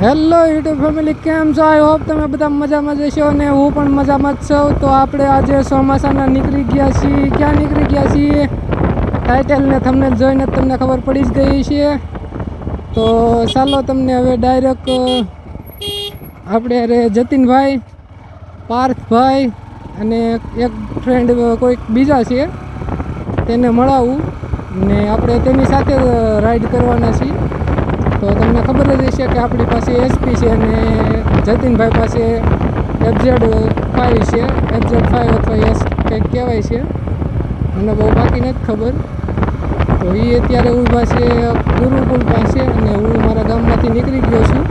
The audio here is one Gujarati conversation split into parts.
હેલો યુટ્યુબ ફેમિલી કેમ છો? આઈ હોપ તમે બધા મજામાં જશો અને હું પણ મજામાં જ છું. તો આપણે આજે ચોમાસાના નીકળી ગયા છીએ. ક્યાં નીકળી ગયા છીએ? ટાઇટલને તમને જોઈને તમને ખબર પડી જ ગઈ છે. તો ચાલો તમને હવે ડાયરેક્ટ આપણે જતીનભાઈ, પાર્થભાઈ અને એક ફ્રેન્ડ કોઈક બીજા છે. તેને મળાવું. ને આપણે તેની સાથે રાઈડ કરવાના છીએ. તો તમને ખબર જ હશે કે આપણી પાસે એસપી છે અને જતીનભાઈ પાસે એફઝેડ ફાઇવ છે. એફઝેડ ફાઇવ અથવા એસ કંઈક કહેવાય છે. મને બહુ બાકી નથી ખબર. તો એ અત્યારે ઊભા છે, ગુરુકુળ પાસે અને હું મારા ગામમાંથી નીકળી ગયો છું.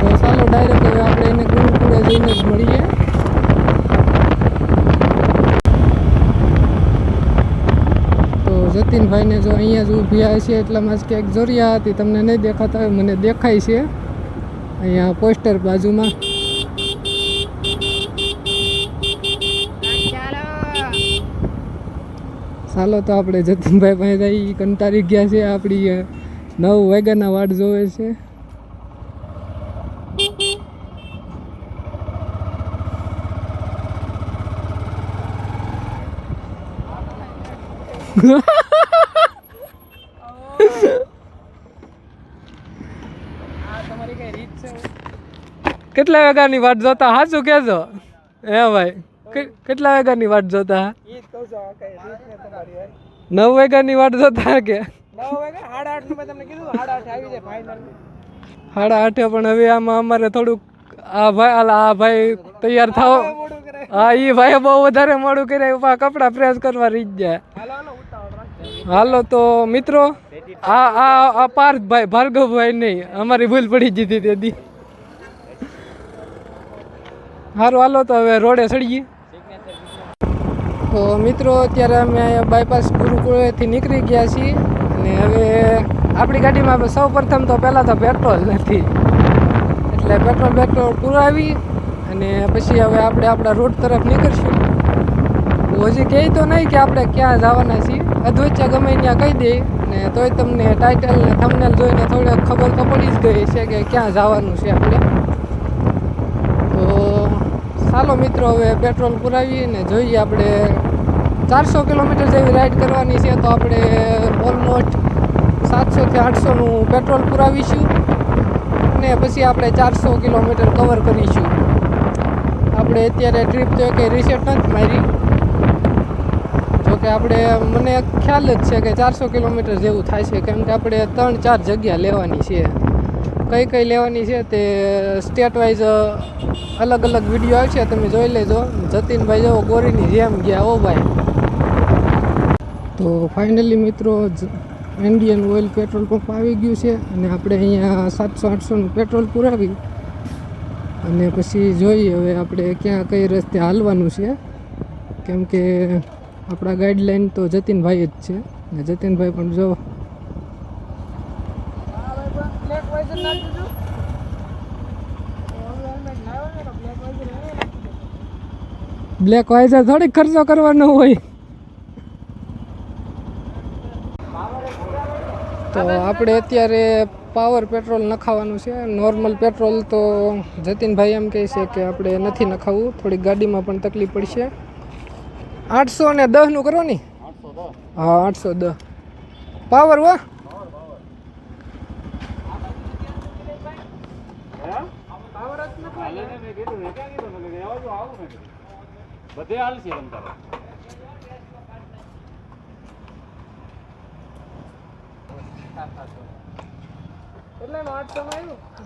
તો ચાલો ડાયરેક્ટ હવે આપણે એને ગુરુકુળે જઈને જ મળીએ. તો જતીનભાઈને જો અહીંયા જ ઊભી છે એટલામાં જ ક્યાંક જોરિયા હતી, તમને નહીં દેખાતા હોય, મને દેખાય છે. અહીંયા પોસ્ટર બાજુમાં. ચાલો તો આપણે જતીનભાઈ પાસે કંટારી ગયા છે, આપણી નવ વાગ્યાના વાટ જોવે છે. કેટલા વાગ્યાની વાટ જોતા? હાચું કેજો હે ભાઈ કેટલા વાગ્યાની વાટ જોતા? નવ વાગ્યાની વાટ જોતા કે? સાડા આઠે, પણ હવે આમાં અમારે થોડુંક આ ભાઈ આલા આ ભાઈ તૈયાર થાવ. હા એ ભાઈ બહુ વધારે મોડું કર્યા ઉપા કપડાં પ્રેસ કરવા રહી જાય હાલો, તો મિત્રો, આ આ પાર્થભાઈ, ભાર્ગવભાઈ નહીં, અમારી ભૂલ પડી જતી તેથી. સારું હાલો તો હવે રોડે ચડીએ. તો મિત્રો, અત્યારે અમે બાયપાસ ગુરુકુળેથી નીકળી ગયા છીએ અને હવે આપણી ગાડીમાં સૌ પ્રથમ તો પહેલાં તો પેટ્રોલ નથી. એટલે પેટ્રોલ પેટ્રોલ પુરાવી અને પછી હવે આપણે આપણા રોડ તરફ નીકળશું. હજી કહે તો નહીં કે આપણે ક્યાં જવાના છીએ. અધવચ્ચા ગમે ત્યાં કહી દઈએ ને તોય તમને ટાઇટલ ને થમનેલ જોઈને થોડીક ખબર તો પડી જ ગઈ છે કે ક્યાં જવાનું છે આપણે. ચાલો મિત્રો, હવે પેટ્રોલ પુરાવીએ ને જોઈએ આપણે ચારસો કિલોમીટર જેવી રાઈડ કરવાની છે, તો આપણે ઓલમોસ્ટ સાતસોથી આઠસોનું પેટ્રોલ પુરાવીશું અને પછી આપણે ચારસો કિલોમીટર કવર કરીશું. આપણે અત્યારે ટ્રીપ તો કંઈ રિસેટ નથી મારી. જોકે આપણે, મને ખ્યાલ જ છે કે ચારસો કિલોમીટર જેવું થાય છે, કેમ કે આપણે ત્રણ ચાર જગ્યા લેવાની છે. કઈ કઈ લેવાની છે તે સ્ટેટ વાઇઝ અલગ અલગ વીડિયો આવશે, તમે જોઈ લેજો. જતીનભાઈ જો ગોરીની જેમ ગયા, ઓ ભાઈ. તો ફાઇનલી મિત્રો ઇન્ડિયન ઓઇલ પેટ્રોલ પંપ આવી ગયું છે, અને આપણે અહીંયા સાતસો આઠસોનું પેટ્રોલ પુરાવી. અને પછી જોઈએ હવે આપણે ક્યાં કઈ રસ્તે હાલવાનું છે. કેમ કે આપણા ગાઈડલાઈન તો જતીનભાઈ જ છે. ને જતીનભાઈ પણ જો બ્લેક વાઇઝર થોડીક ખર્ચો કરવાનો હોય. તો આપણે અત્યારે પાવર પેટ્રોલ નખાવાનું છે. નોર્મલ પેટ્રોલ તો જતીનભાઈ એમ કહે છે કે આપણે નથી નખાવવું થોડીક ગાડીમાં પણ તકલીફ પડશે. આઠસો ને દસનું કરો ને? હા આઠસો દસ પાવર હો. બધે હાલ છે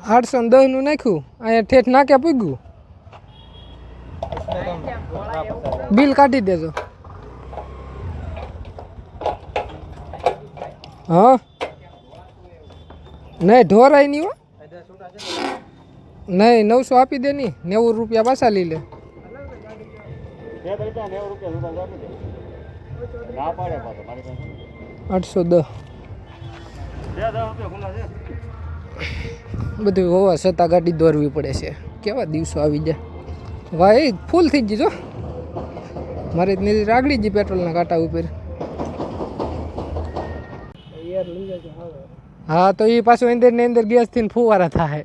આઠસો ને દસનું નાખ્યું. અહીંયા ઠેઠ નાખ્યા પૂગ્યું. બિલ કાઢી દેજો. હા? નહીં, ઢોરાય નહીં હો. નહીં, નવસો આપી દે નહીં. નેવું રૂપિયા પાછા લઈ લે. બે રૂપિયા નેવું રૂપિયા સુધા આપી દે. ના પાડે પાછો મારી પાસે. આઠસો દસ. બધું હોવા છતાં ગાડી દોરવી પડે છે. કેવા દિવસો આવી જાય. ભાઈ ફૂલ થઈ ગઈ જો. મારે નીચે રાગડી જી પેટ્રોલના કાંટા ઉપર. હા તો એ પાછું અંદર ને અંદર ગેસ થઈને ફુવારા થાય.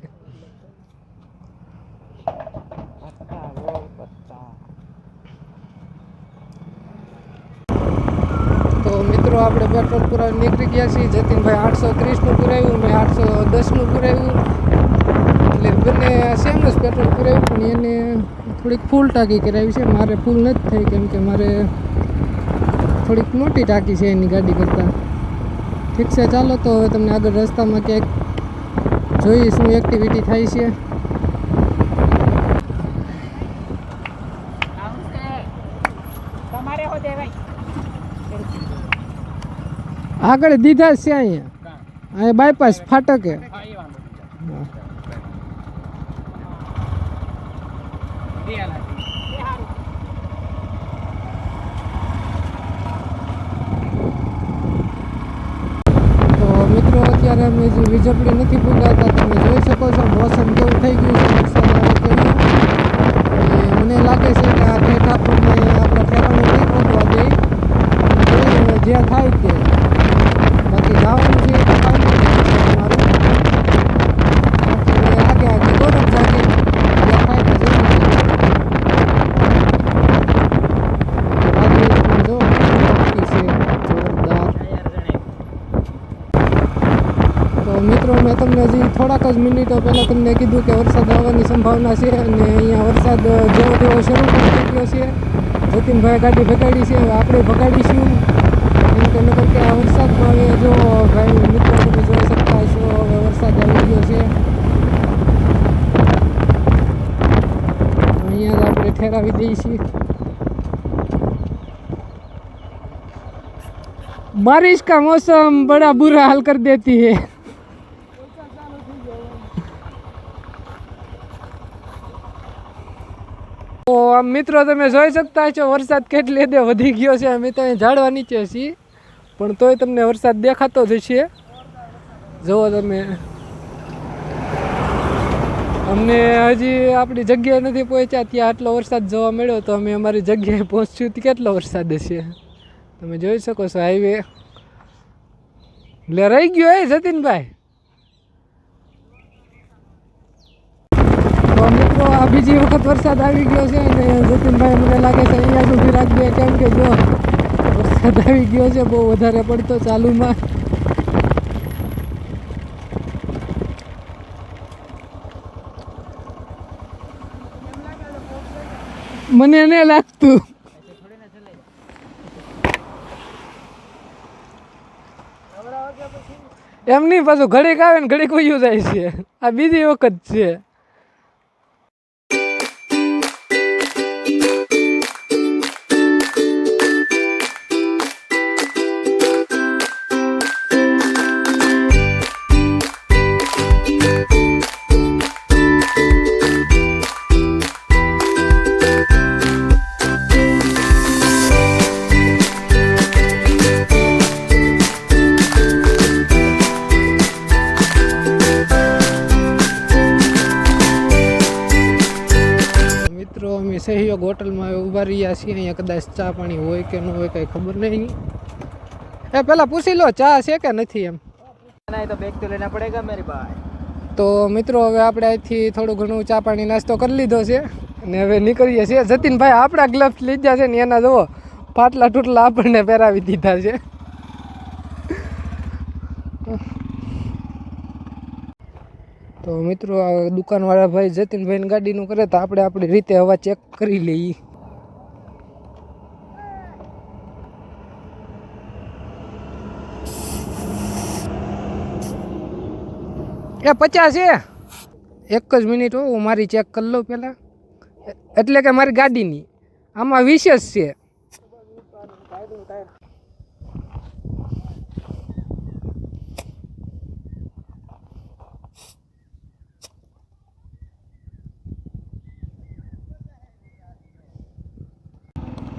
આપણે પેટ્રોલ પુરાવા નીકળી ગયા છીએ. જતીનભાઈ આઠસો ત્રીસનું પુરાવ્યું, મેં આઠસો દસનું પુરાવ્યું. એટલે બંને સેમ જ પેટ્રોલ પુરાવ્યું, પણ એને થોડીક ફૂલ ટાંકી કરાવી છે. મારે ફૂલ નથી થઈ કેમ કે મારે થોડીક મોટી ટાંકી છે એની ગાડી કરતાં. ઠીક છે, ચાલો તો હવે તમને આગળ રસ્તામાં ક્યાંક જોઈ શું એક્ટિવિટી થાય છે તમારે હો દેવાય આગળ દીધા જ છે અહીંયા. અહીંયા બાયપાસ ફાટકે. હા એ વાંધો બે લાગે એ હારું તો મિત્રો અત્યારે અમે જે વીજળી નથી પૂગાતા તમે જોઈ શકો છો મોસમ કેવું થઈ ગયું છે વરસાદ આવે તેવું અને મને લાગે છે કે આ ઠેઠ આપણને આપણા ઠેકાણે નહીં પહોંચવા દે. જોઈએ હવે જે થાય તે તો મિત્રો, મેં તમને હજી થોડાક જ મિનિટો પહેલાં તમને કીધું કે વરસાદ આવવાની સંભાવના છે અને અહીંયા વરસાદ જેવો તેવો શરૂ થઈ ગયો છે. જતીનભાઈ ગાડી ભગાડી છે આપણે ભગાડીશું. એમ કે નકર કે આ વરસાદમાં હવે જો ભાઈ મિત્રો તમે જોઈ શકતા હશો હવે વરસાદ આવી ગયો છે અહીંયા જ આપણે ઠેરાવી દઈએ છીએ बारिश का मौसम बड़ा बुरा हाल कर देती है તો આમ મિત્રો તમે જોઈ શકતા છો વરસાદ કેટલી હદે વધી ગયો છે અમે તો અહીં ઝાડવા નીચે છીએ પણ તોય તમને વરસાદ દેખાતો જ છે જુઓ તમે. અમને હજી આપણી જગ્યાએ નથી પહોંચ્યા, ત્યાં આટલો વરસાદ જોવા મળ્યો તો અમે અમારી જગ્યાએ પહોંચ્યું તો કેટલો વરસાદ હશે. તમે જોઈ શકો છો હાઈવે એટલે રહી ગયો એ જતીનભાઈ. મિત્રો આ બીજી વખત વરસાદ આવી ગયો છે અને જતીનભાઈ મને લાગે છે અહીંયા સુધી રાખજે, કેમ કે જો વરસાદ આવી ગયો છે, બહુ વધારે પડતો ચાલુમાં. મને એને લાગતું. એમ નહીં, પાછું ઘડીક આવે ને ઘડીક વયું જાય છે. આ બીજી વખત છે. બેઠા છીએ અહીંયા કદાચ ચા પાણી હોય કે ન હોય કંઈ ખબર નહીં. એ પહેલાં પૂછી લો ચા છે કે નથી એમ? તો બેગ તો લેના પડેગા ભાઈ તો મિત્રો હવે આપણે અહીંથી થોડું ઘણું ચા પાણી નાસ્તો કરી લીધો છે. અને હવે નીકળીએ છીએ. જતીનભાઈ આપણા ગ્લવ્સ લીધા છે ને એના જુઓ ફાટલા ટૂટલા આપણને પહેરાવી દીધા છે. તો મિત્રો આ દુકાનવાળા ભાઈ જતીનભાઈની ગાડીનું કરે તો આપણે આપણી રીતે હવા ચેક કરી લઈએ. એ પચાસ છે એક જ મિનિટ હો, હું મારી ચેક કરી લઉં પહેલાં. એટલે કે મારી ગાડીની. આમાં વિશેષ છે.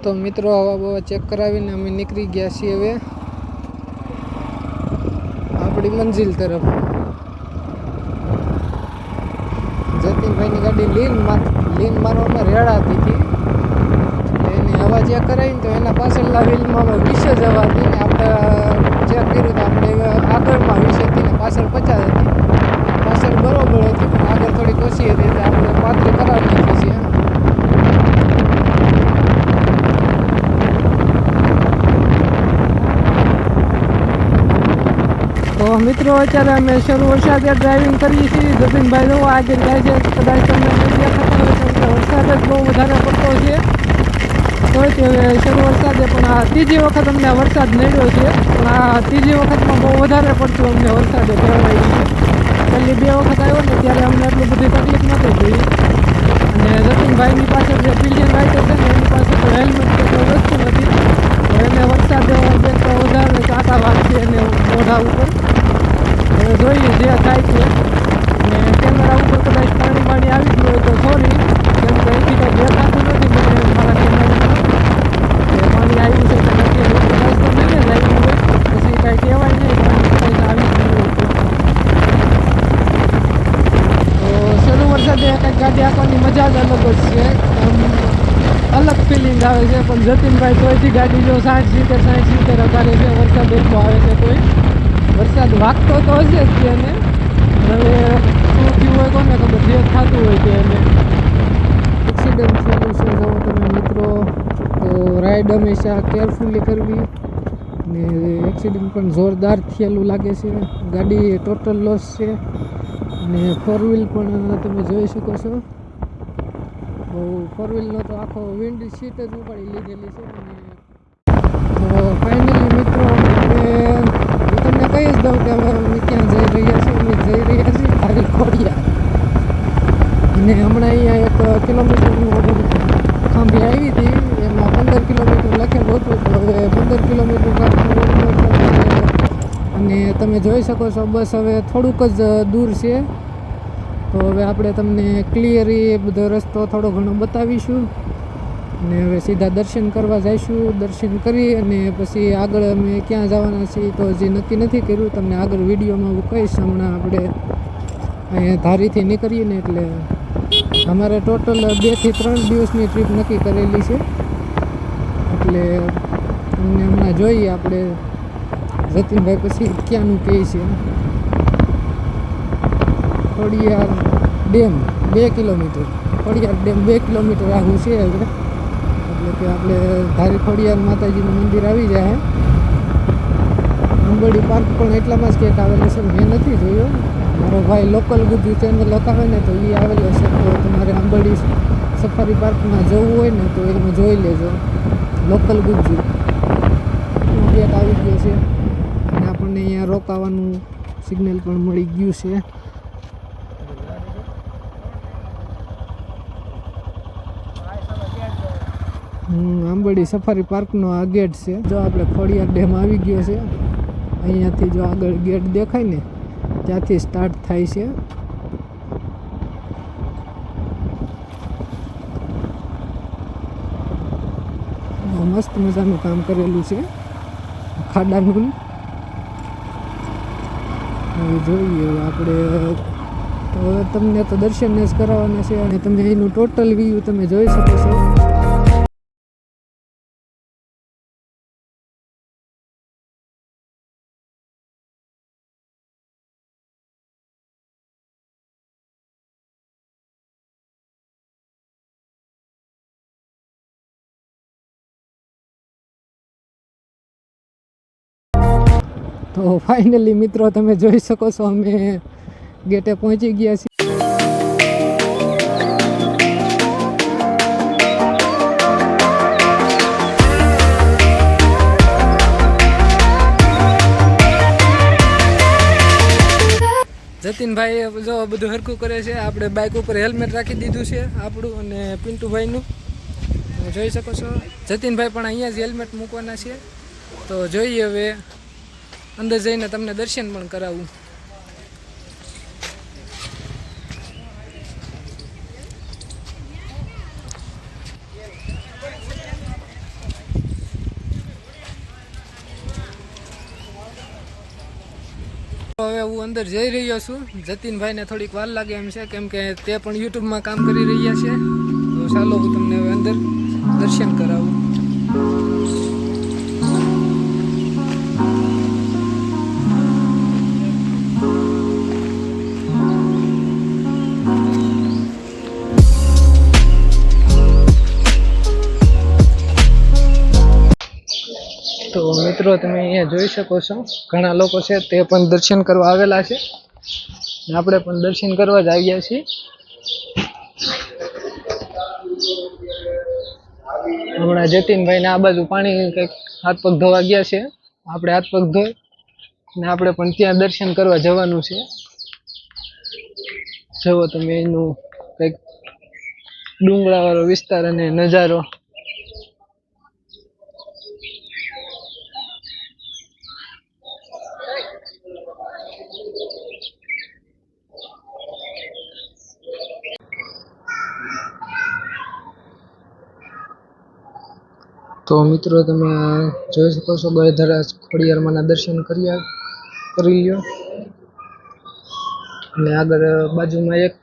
તો મિત્રો હવા બવા ચેક કરાવીને અમે નીકળી ગયા છીએ હવે. આપણી મંજિલ તરફ જતીનભાઈની ગાડી લીન માર લીન મારવામાં રેડાતી હતી એની હવા ચેક કરાવીને તો એના પાછળના વ્હીલમાં વીસે જ હવા હતી ને આપણે ચેક કર્યું તો, આપણે આગળમાં વીસ હતી ને પાછળ પચાસ હતી. પાછળ બરોબર હતી, પણ આગળ થોડીક ઓછી હતી એટલે આપણે પાત્રી કરાવી નાખી છે મિત્રો, અત્યારે અમે શરૂ વરસાદે ડ્રાઇવિંગ કરીએ છીએ. જતીનભાઈ જો આગળ જાય છે. કદાચ તમને નથી દેખાતા હોય કેમ કે વરસાદ જ બહુ વધારે પડતો છે. તોય તે શરૂ વરસાદે, પણ આ ત્રીજી વખત અમને વરસાદ નડ્યો છે. પણ આ ત્રીજી વખતમાં બહુ વધારે પડતું અમને વરસાદે ફેરવાઈ છે. પહેલી બે વખત આવ્યો ને, ત્યારે અમને એટલી બધી તકલીફ નહોતી થઈ અને જતીનભાઈની પાસે જે પિલિયન રાઇડર છે ને, એની પાસે તો હેલ્મેટ કે કોઈ વસ્તુ નથી. તો એને વરસાદ બે તો વધારે કાંટા વાગશે એને મોઢા ઉપર હવે જોઈએ જે થાય છે. અને કેમેરા ઉપર કદાચ પાણી પાણી આવી ગયું હોય તો સોરી કેમ કે અહીંથી કાંઈ દેખાતું નથી, મને મારા કેમેરામાં. પાણી આવ્યું છે નથી કદાચ તો નહીં જ આવ્યું હોય પછી કાંઈ કહેવાય નહીં, પાણી કદાચ આવી ગયું તો. તો શરૂ વરસાદે કંઈક ગાડી આપવાની મજા જ અલગ જ છે. અલગ ફિલિંગ આવે છે, પણ જતીનભાઈ તોયથી ગાડી જો સાઠ સિત્તેર સાઠ સિત્તેર અકારે છે, વરસાદ એટલો આવે છે તોય વરસાદ વાગતો તો હશે જ એને. હવે શું થયું હોય કોને ખબર. જે થતું હોય તે એને. એક્સિડન્ટ થયેલું છે. જો તમે મિત્રો, તો રાઈડ હંમેશા કેરફુલી કરવી. ને એક્સિડન્ટ પણ જોરદાર થયેલું લાગે છે. ગાડી ટોટલ લોસ છે. અને ફોર વ્હીલ પણ તમે જોઈ શકો છો. તો ફોર વ્હીલનો તો આખો વિન્ડ સીટ જ ઉપાડી લીધેલી છે. અને ફાઇનલી મિત્રો કહી જ દઉં કે હવે અમે ક્યાં જઈ રહ્યા છીએ? અમે જઈ રહ્યા છીએ ખાલી ખોડિયા અને હમણાં અહીંયા એક કિલોમીટરનું ઓર્ડર ખાંભી આવી હતી. એમાં પંદર કિલોમીટર લખેલું હતું, તો હવે પંદર કિલોમીટર અને તમે જોઈ શકો છો, બસ હવે થોડુંક જ દૂર છે. તો હવે આપણે તમને ક્લિયરી બધો રસ્તો થોડો ઘણો બતાવીશું. અને હવે સીધા દર્શન કરવા જઈશું, દર્શન કરી અને પછી આગળ અમે ક્યાં જવાના છીએ તો હજી નક્કી નથી કર્યું, તમને આગળ વિડીયોમાં હું કહીશ હમણાં આપણે. અહીંયા ધારીથી નીકળીએ ને એટલે અમારે ટોટલ બેથી ત્રણ દિવસની ટ્રીપ નક્કી કરેલી છે. એટલે તમને હમણાં જોઈએ આપણે જતીનભાઈ પછી ક્યાંનું કહે છે. ખોડિયાર ડેમ, બે કિલોમીટર. ખોડિયાર ડેમ બે કિલોમીટર આવું છે હવે. એટલે કે આપણે ધારી ખોડિયાર માતાજીનું મંદિર આવી જાય અંબડી પાર્ક પણ એટલામાં જ ક્યાંક આવેલો છે મેં નથી જોયો. મારો ભાઈ લોકલ ગુજુ ચેનલ લખાવે ને તો એ આવેલો છે, તો તમારે અંબડી સફારી પાર્કમાં જવું હોય ને તો એમાં જોઈ લેજો. લોકલ ગુજ્જુ ગેટ આવી ગયો છે? અને આપણને અહીંયા રોકાવાનું સિગ્નલ પણ મળી ગયું છે. હમ, આંબરડી સફારી પાર્કનો આ ગેટ છે. જો આપણે ખોડિયાર ડેમ આવી ગયો છે અહીંયાથી જો આગળ ગેટ દેખાય ને ત્યાંથી સ્ટાર્ટ થાય છે. મસ્ત મજાનું કામ કરેલું છે. ખાડાનું જોઈએ આપણે તો તમને તો દર્શન જ કરાવવાના છે અને તમે એનું ટોટલ વ્યૂ તમે જોઈ શકો છો. તો ફાઇનલી મિત્રો તમે જોઈ શકો છો અમે ગેટે પહોંચી ગયા છીએ. જતીનભાઈ જો બધું હરખું કરે છે, આપણે બાઇક ઉપર હેલ્મેટ રાખી દીધું છે આપણું અને પિન્ટુભાઈનું. જોઈ શકો છો. જતીનભાઈ પણ અહીંયા જ હેલ્મેટ મૂકવાના છે. તો જોઈએ હવે અંદર જઈને તમને દર્શન પણ કરાવું. હવે હું અંદર જઈ રહ્યો છું. જતીનભાઈને થોડીક વાર લાગે એમ છે, કેમ કે તે પણ યુટ્યુબમાં કામ કરી રહ્યા છે. તો ચાલો હું તમને હવે અંદર દર્શન કરાવું. મિત્રો, તમે અહીંયા જોઈ શકો છો. ઘણા લોકો છે તે પણ દર્શન કરવા આવેલા છે. આપણે પણ દર્શન કરવા જ આવ્યા છીએ. હમણાં જતીનભાઈ ને આ બાજુ પાણી કંઈક હાથ પગ ધોવા ગયા છે. આપણે હાથ પગ ધોઈ ને આપણે પણ ત્યાં દર્શન કરવા જવાનું છે. જુઓ તમે એનું કંઈક ડુંગળાવાળો વિસ્તાર અને નજારો. તો મિત્રો, તમે જોઈ શકો છો ગળધરા ખોડિયારમાંના દર્શન કર્યા, કરી લ્યો. અને આગળ બાજુમાં એક,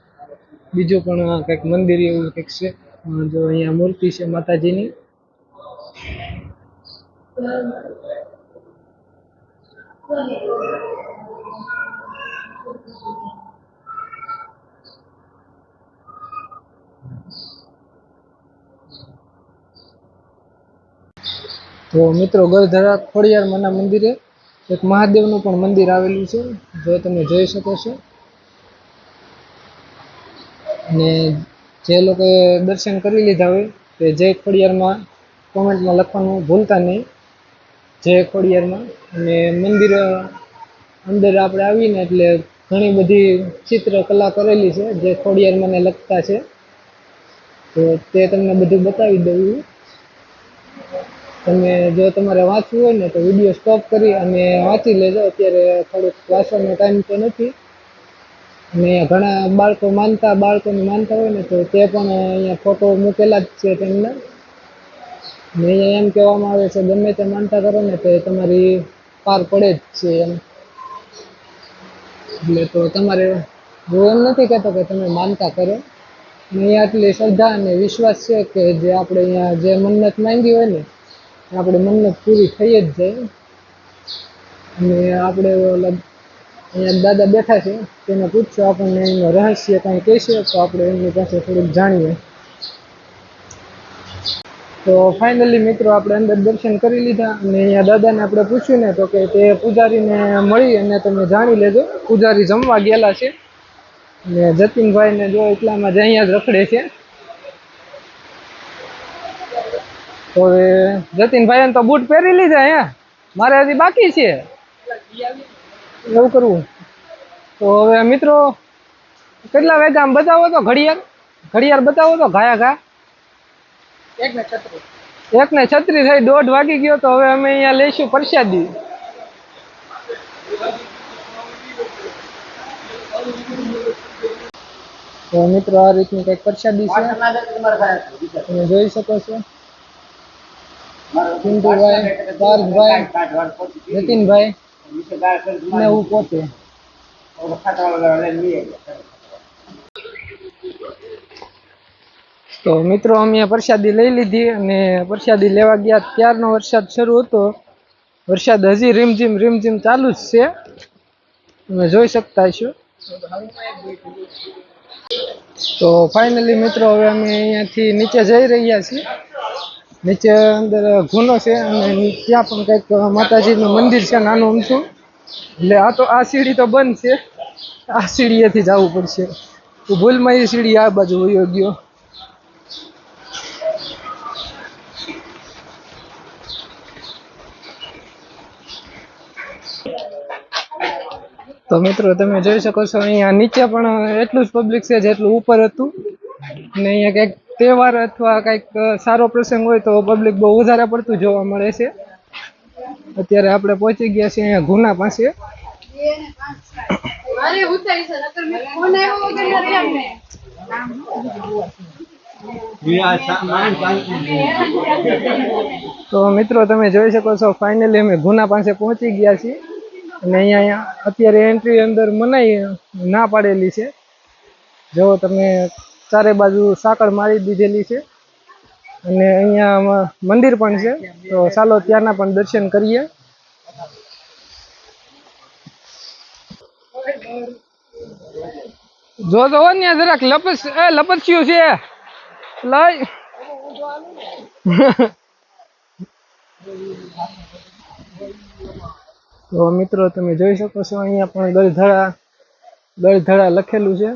બીજું પણ કંઈક મંદિર એવું કંઈક છે, જો અહીંયા મૂર્તિ છે માતાજીની. તો મિત્રો ગરધરા ખોડિયારમાંના મંદિરે એક મહાદેવનું પણ મંદિર આવેલું છે, જો તમે જોઈ શકો છો. ને જે લોકોએ દર્શન કરી લીધા હોય તે જય ખોડિયારમાં કોમેન્ટમાં લખવાનું ભૂલતા નહીં. જય ખોડિયારમાં અને મંદિર અંદર આપણે આવીને એટલે ઘણી બધી ચિત્રકલા કરેલી છે, જે ખોડિયારમાંને લગતા છે. તો તે તમને બધું બતાવી દઉં. તમે જો તમારે વાંચવું હોય ને તો વીડિયો સ્ટોપ કરી અને વાંચી લેજો. અત્યારે થોડુંક વાંચવાનો ટાઈમ તો નથી. અને ઘણા બાળકો માનતા, બાળકોને માનતા હોય ને તો તે પણ અહીંયા ફોટો મૂકેલા જ છે તેમના. ને અહીંયા એમ કહેવામાં આવે છે, ગમે તે માનતા કરો ને તો એ તમારી પાર પડે જ છે એમ. એટલે તો તમારે હું એમ નથી કહેતો કે તમે માનતા કરો. અહીંયા આટલી શ્રદ્ધા અને વિશ્વાસ છે કે જે આપણે અહીંયા જે મન્નત માંગી હોય ને આપણે મન્નત પૂરી થઈ જ જાય. અને આપણે અહીંયા દાદા બેઠા છે, તેને પૂછશો આપણને એનું રહસ્ય કાંઈ કહેશે? તો આપણે એમની પાસે થોડુંક જાણીએ. તો ફાઇનલી મિત્રો, આપણે અંદર દર્શન કરી લીધા અને અહીંયા દાદાને આપણે પૂછ્યું ને, તો કે તે પૂજારીને મળી અને તમે જાણી લેજો. પૂજારી જમવા ગયેલા છે. ને જતીનભાઈને જો એટલામાં જ અહીંયા જ રખડે છે. તો જતીનભાઈ તો બૂટ પહેરી લીધા હે. મારે હજી બાકી છે. એવું કરવું. તો હવે મિત્રો, કેટલા વાગ્યા બતાવો તો ઘડિયાળ? ઘડિયાળ બતાવો તો ઘાયા ઘા. એક ને છત્રીસ એક ને છત્રી થઈ, દોઢ વાગી ગયો તો હવે અમે અહીંયા લઈશું પ્રસાદી. તો મિત્રો, આ રીતની કંઈક પ્રસાદી છે. જોઈ શકો છો. તો મિત્રો અમે પ્રસાદી લઈ લીધી અને પ્રસાદી લેવા ગયા. ત્યારનો વરસાદ શરૂ હતો. વરસાદ હજી રીમઝીમ રીમઝીમ ચાલુ જ છે. તમે જોઈ શકતા છો તો ફાઇનલી મિત્રો, હવે અમે અહીંયાથી નીચે જઈ રહ્યા છીએ. નીચે અંદર ગુનો છે અને ત્યાં પણ કંઈક માતાજીનું મંદિર છે, નાનું અમથું. એટલે આ તો, આ સીડી તો બંધ છે. આ સીડીએથી જવું પડશે. ભૂલમાં એ સીડી આ બાજુ વયો ગયો. તો મિત્રો, તમે જોઈ શકો છો, અહીંયા નીચે પણ એટલું જ પબ્લિક છે જેટલું ઉપર હતું. અને અહીંયા કંઈક તહેવાર અથવા કંઈક સારો પ્રસંગ હોય તો પબ્લિક બહુ વધારે પડતું જોવા મળે છે. અત્યારે આપણે પહોંચી ગયા છીએ અહીંયા ગુના પાસે. તો મિત્રો તમે જોઈ શકો છો ફાઇનલી અમે ગુના પાસે પહોંચી ગયા છીએ. અને અહીંયા અત્યારે એન્ટ્રી અંદર મનાઈ ના પાડેલી છે. જો તમે ચારે બાજુ સાંકળ મારી દીધેલી છે. અને અહીંયા મંદિર પણ છે. તો ચાલો ત્યાંના પણ દર્શન કરીએ. જો તો ને જરાક લપસ લપસ્યું છે. લઈ. તો મિત્રો, તમે જોઈ શકો છો, અહીંયા પણ ગળધડા ગળધડા લખેલું છે.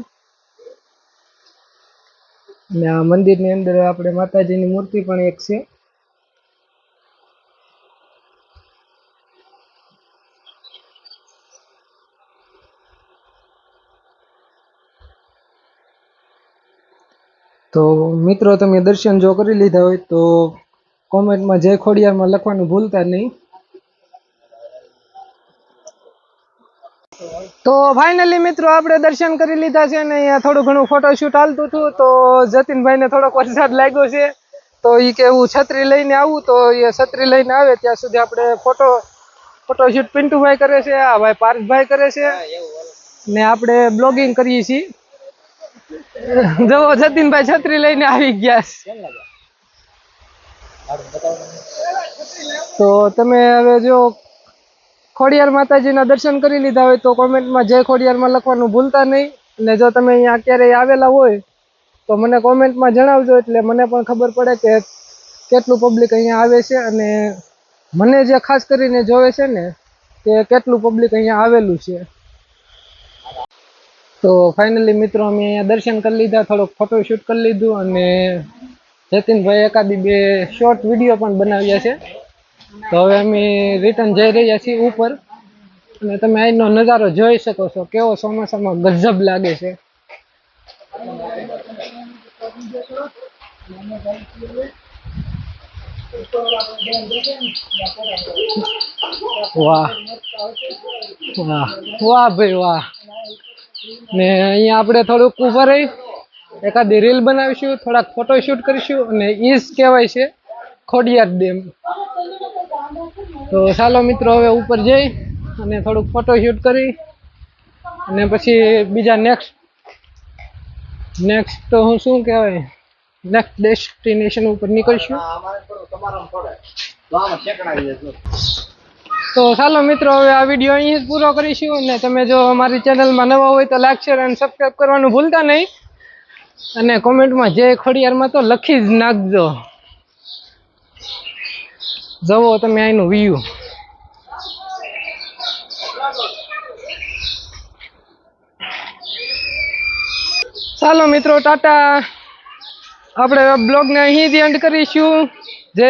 અને આ મંદિરની અંદર આપણે માતાજીની મૂર્તિ પણ એક છે. તો મિત્રો, તમે દર્શન જો કરી લીધા હોય તો કોમેન્ટમાં જય ખોડિયારમાં લખવાનું ભૂલતા નહીં. તો ફાઇનલી મિત્રો આપણે દર્શન કરી લીધા છે અને અહીંયા થોડું ઘણું ફોટોશૂટ હાલતું હતું. તો જતીનભાઈને થોડોક વરસાદ લાગ્યો છે. તો એ કે હું છત્રી લઈને આવું. તો એ છત્રી લઈને આવે ત્યાં સુધી આપણે ફોટો ફોટોશૂટ પિન્ટુભાઈ કરે છે આ ભાઈ પાર્થભાઈ કરે છે. ને આપણે બ્લોગિંગ કરીએ છીએ. જવો જતીનભાઈ છત્રી લઈને આવી ગયા છે. તો તમે હવે જો ખોડિયાર માતાજીના દર્શન કરી લીધા હોય તો કોમેન્ટમાં જય ખોડિયારમાં લખવાનું ભૂલતા નહીં. અને જો તમે અહીંયા ક્યારેય આવેલા હોય તો મને કોમેન્ટમાં જણાવજો એટલે મને પણ ખબર પડે કે કેટલું પબ્લિક અહીંયા આવે છે અને મને જે ખાસ કરીને જોવે છે ને કે કેટલું પબ્લિક અહીંયા આવેલું છે. તો ફાઇનલી મિત્રો અમે અહીંયા દર્શન કરી લીધા, થોડોક ફોટોશૂટ કરી લીધું અને જતીનભાઈ એકાદી બે શોર્ટ વીડિયો પણ બનાવ્યા છે. તો હવે અમે રિટર્ન જઈ રહ્યા છીએ ઉપર. અને તમે અહીંનો નજારો જોઈ શકો છો, કેવો ચોમાસામાં ગજબ લાગે છે. વાહ વાહ વાહ ભાઈ, વાહ. ને અહીંયા આપણે થોડુંક ઊભા રહી, એકાદી રીલ બનાવીશું, થોડાક ફોટોશૂટ કરીશું, અને ઈજ કહેવાય છે ખોડિયાર ડેમ. તો ચાલો મિત્રો, હવે ઉપર જઈ અને થોડુંક ફોટોશૂટ કરી અને પછી બીજા નેક્સ્ટ નેક્સ્ટ તો હું શું કહેવાય નેક્સ્ટ ડેસ્ટિનેશન ઉપર નીકળશું. તો ચાલો મિત્રો, હવે આ વીડિયો અહીં પૂરો કરીશું અને તમે જો અમારી ચેનલમાં નવા હોય તો લાઈક શેર અને સબસ્ક્રાઈબ કરવાનું ભૂલતા નહીં. અને કોમેન્ટમાં જે ખોડિયારમાં તો લખી જ નાખજો. જુઓ તમે અહીંનું વ્યૂ. ચાલો મિત્રો ટાટા. આપણે બ્લોગને અહીંથી એન્ડ કરીશું. જય